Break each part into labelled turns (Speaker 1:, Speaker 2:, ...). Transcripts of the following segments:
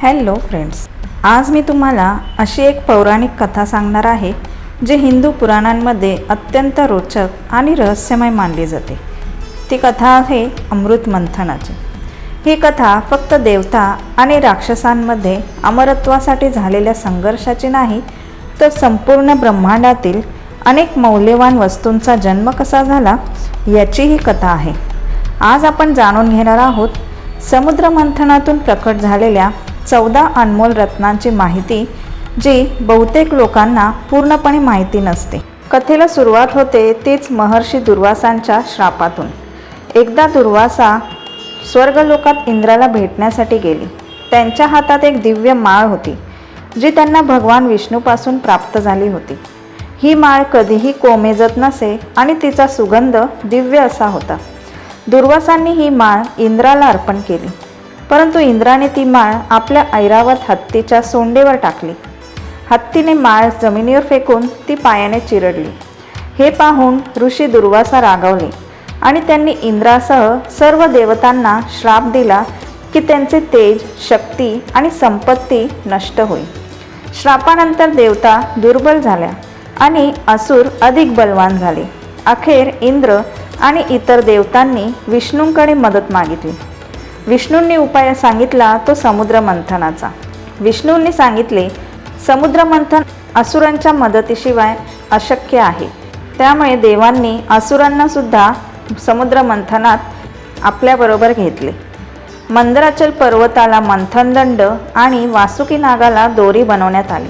Speaker 1: Hello friends आज मी तुम्हाला अशी एक पौराणिक कथा सांगणार आहे जी हिंदू पुराणांमध्ये अत्यंत रोचक आणि रहस्यमय मानली जाते. ती कथा आहे अमृत मंथनाची. ही कथा फक्त देवता आणि राक्षसांमध्ये अमरत्वासाठी झालेल्या संघर्षाची नाही तर संपूर्ण ब्रह्मांडातील अनेक मौल्यवान वस्तूंचा जन्म कसा झाला याची ही कथा आहे. आज आपण जाणून घेणार आहोत समुद्र मंथनातून प्रकट झालेल्या चौदा अनमोल रत्नांची माहिती जी बहुतेक लोकांना पूर्णपणे माहिती नसते. कथेला सुरुवात होते तीच महर्षी दुर्वासांच्या श्रापातून. एकदा दुर्वासा स्वर्गलोकात इंद्राला भेटण्यासाठी गेली. त्यांच्या हातात एक दिव्य माळ होती जी त्यांना भगवान विष्णूपासून प्राप्त झाली होती. ही माळ कधीही कोमेजत नसे आणि तिचा सुगंध दिव्य असा होता. दुर्वासांनी ही माळ इंद्राला अर्पण केली. परंतु इंद्राने ती माळ आपल्या ऐरावत हत्तीच्या सोंडेवर टाकली. हत्तीने माळ जमिनीवर फेकून ती पायाने चिरडली. हे पाहून ऋषी दुर्वासा रागावले आणि त्यांनी इंद्रासह सर्व देवतांना श्राप दिला की त्यांचे तेज शक्ती आणि संपत्ती नष्ट होईल श्रापानंतर देवता दुर्बल झाल्या आणि असुर अधिक बलवान झाले. अखेर इंद्र आणि इतर देवतांनी विष्णूंकडे मदत मागितली. विष्णूंनी उपाय सांगितला तो समुद्र मंथनाचा विष्णूंनी सांगितले समुद्र मंथन असुरांच्या मदतीशिवाय अशक्य आहे. त्यामुळे देवांनी असुरांनासुद्धा समुद्र मंथनात आपल्याबरोबर घेतले. मंदराचल पर्वताला मंथनदंड आणि वासुकी नागाला दोरी बनवण्यात आली.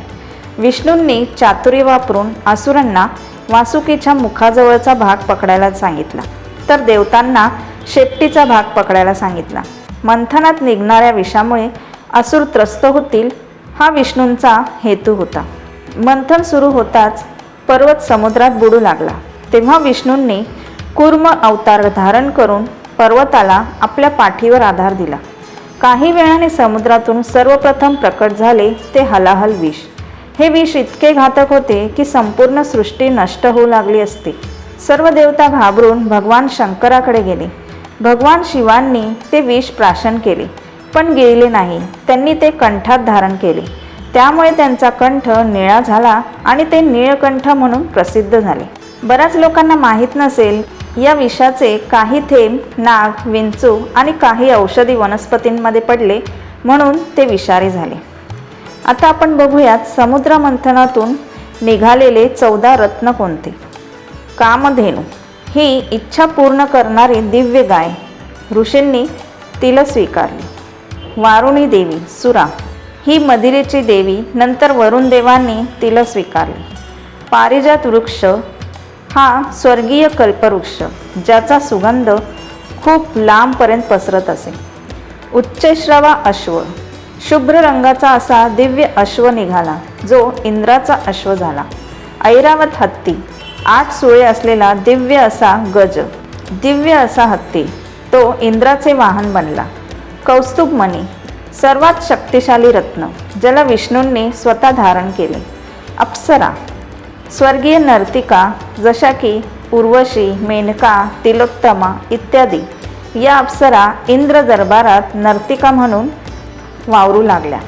Speaker 1: विष्णूंनी चातुरी वापरून असुरांना वासुकीच्या मुखाजवळचा भाग पकडायला सांगितला. तर देवतांना शेपटीचा भाग पकडायला सांगितला. मंथनात निघणाऱ्या विषामुळे असुर त्रस्त होतील हा विष्णूंचा हेतू होता. मंथन सुरू होताच पर्वत समुद्रात बुडू लागला. तेव्हा विष्णूंनी कुर्म अवतार धारण करून पर्वताला आपल्या पाठीवर आधार दिला. काही वेळाने समुद्रातून सर्वप्रथम प्रकट झाले ते हलाहल विष. हे विष इतके घातक होते की संपूर्ण सृष्टी नष्ट होऊ लागली असते. सर्व देवता घाबरून भगवान शंकराकडे गेले. भगवान शिवांनी ते विष प्राशन केले पण गिळले नाही. त्यांनी ते कंठात धारण केले. त्यामुळे त्यांचा कंठ निळा झाला आणि ते निळकंठ म्हणून प्रसिद्ध झाले. बऱ्याच लोकांना माहीत नसेल या विषाचे काही थेंब नाग विंचू आणि काही औषधी वनस्पतींमध्ये पडले म्हणून ते विषारी झाले. आता आपण बघूयात समुद्र मंथनातून निघालेले चौदा रत्न कोणते? कामधेनू. ही इच्छा पूर्ण करणारी दिव्य गाय ऋषींनी तिला स्वीकारली. वारुणी देवी सुरा ही मदिरेची देवी नंतर वरुण देवांनी तिला स्वीकारली. पारिजात वृक्ष हा स्वर्गीय कल्पवृक्ष ज्याचा सुगंध खूप लांबपर्यंत पसरत असे. उच्चश्रवा अश्व शुभ्र रंगाचा असा दिव्य अश्व निघाला जो इंद्राचा अश्व झाला. ऐरावत हत्ती आठ सुळे असलेला दिव्य असा गज दिव्य असा हत्ती तो इंद्राचे वाहन बनला. कौस्तुभमणी सर्वात शक्तिशाली रत्न ज्याला विष्णूंनी स्वतः धारण केले. अप्सरा स्वर्गीय नर्तिका जशा की उर्वशी मेनका तिलोत्तमा इत्यादी या अप्सरा इंद्र दरबारात नर्तिका म्हणून वावरू लागल्या.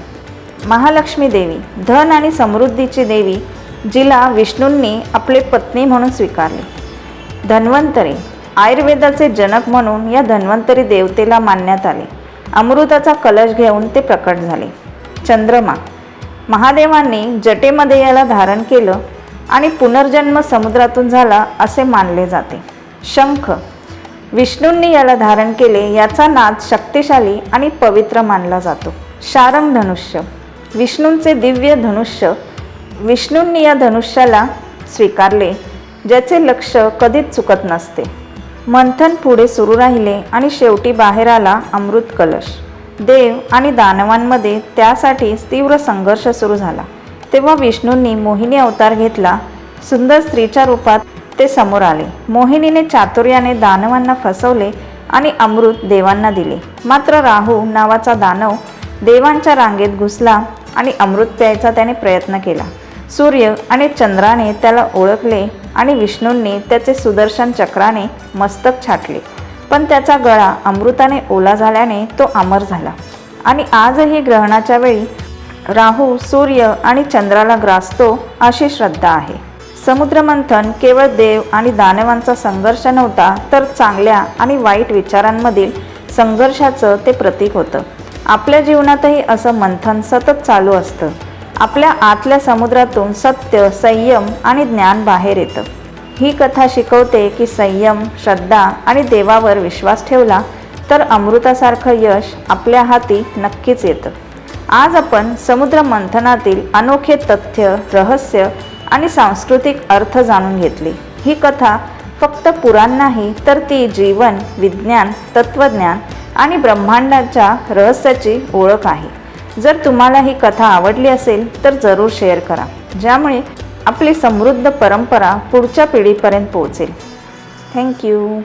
Speaker 1: महालक्ष्मी देवी धन आणि समृद्धीची देवी जिला विष्णूंनी आपले पत्नी म्हणून स्वीकारले. धन्वंतरी आयुर्वेदाचे जनक म्हणून या धन्वंतरी देवतेला मानण्यात आले. अमृताचा कलश घेऊन ते प्रकट झाले. चंद्रमा महादेवांनी जटेमध्ये याला धारण केलं आणि पुनर्जन्म समुद्रातून झाला असे मानले जाते. शंख विष्णूंनी याला धारण केले याचा नाद शक्तिशाली आणि पवित्र मानला जातो. शारंग धनुष्य विष्णूंचे दिव्य धनुष्य विष्णूंनी या धनुष्याला स्वीकारले ज्याचे लक्ष कधीच चुकत नसते. मंथन पुढे सुरू राहिले आणि शेवटी बाहेर आला अमृत कलश. देव आणि दानवांमध्ये त्यासाठी तीव्र संघर्ष सुरू झाला. तेव्हा विष्णूंनी मोहिनी अवतार घेतला. सुंदर स्त्रीच्या रूपात ते समोर आले. मोहिनीने चातुर्याने दानवांना फसवले आणि अमृत देवांना दिले. मात्र राहू नावाचा दानव देवांच्या रांगेत घुसला आणि अमृत प्यायचा त्याने प्रयत्न केला. सूर्य आणि चंद्राने त्याला ओळखले आणि विष्णूंनी त्याचे सुदर्शन चक्राने मस्तक छाटले. पण त्याचा गळा अमृताने ओला झाल्याने तो अमर झाला. आणि आजही ग्रहणाच्या वेळी राहू सूर्य आणि चंद्राला ग्रासतो अशी श्रद्धा आहे. समुद्रमंथन केवळ देव आणि दानवांचा संघर्ष नव्हता तर चांगल्या आणि वाईट विचारांमधील संघर्षाचं ते प्रतीक होतं. आपल्या जीवनातही असं मंथन सतत चालू असतं. आपल्या आतल्या समुद्रातून सत्य संयम आणि ज्ञान बाहेर येतं. ही कथा शिकवते की संयम श्रद्धा आणि देवावर विश्वास ठेवला तर अमृतासारखं यश आपल्या हाती नक्कीच येतं. आज आपण समुद्र मंथनातील अनोखे तथ्य रहस्य आणि सांस्कृतिक अर्थ जाणून घेतले. ही कथा फक्त पुराण नाही तर ती जीवन विज्ञान तत्त्वज्ञान आणि ब्रह्मांडाच्या रहस्याची ओळख आहे. जर तुम्हाला ही कथा आवडली असेल तर जरूर शेअर करा ज्यामुळे आपली समृद्ध परंपरा पुढच्या पिढीपर्यंत पोहोचेल. थँक्यू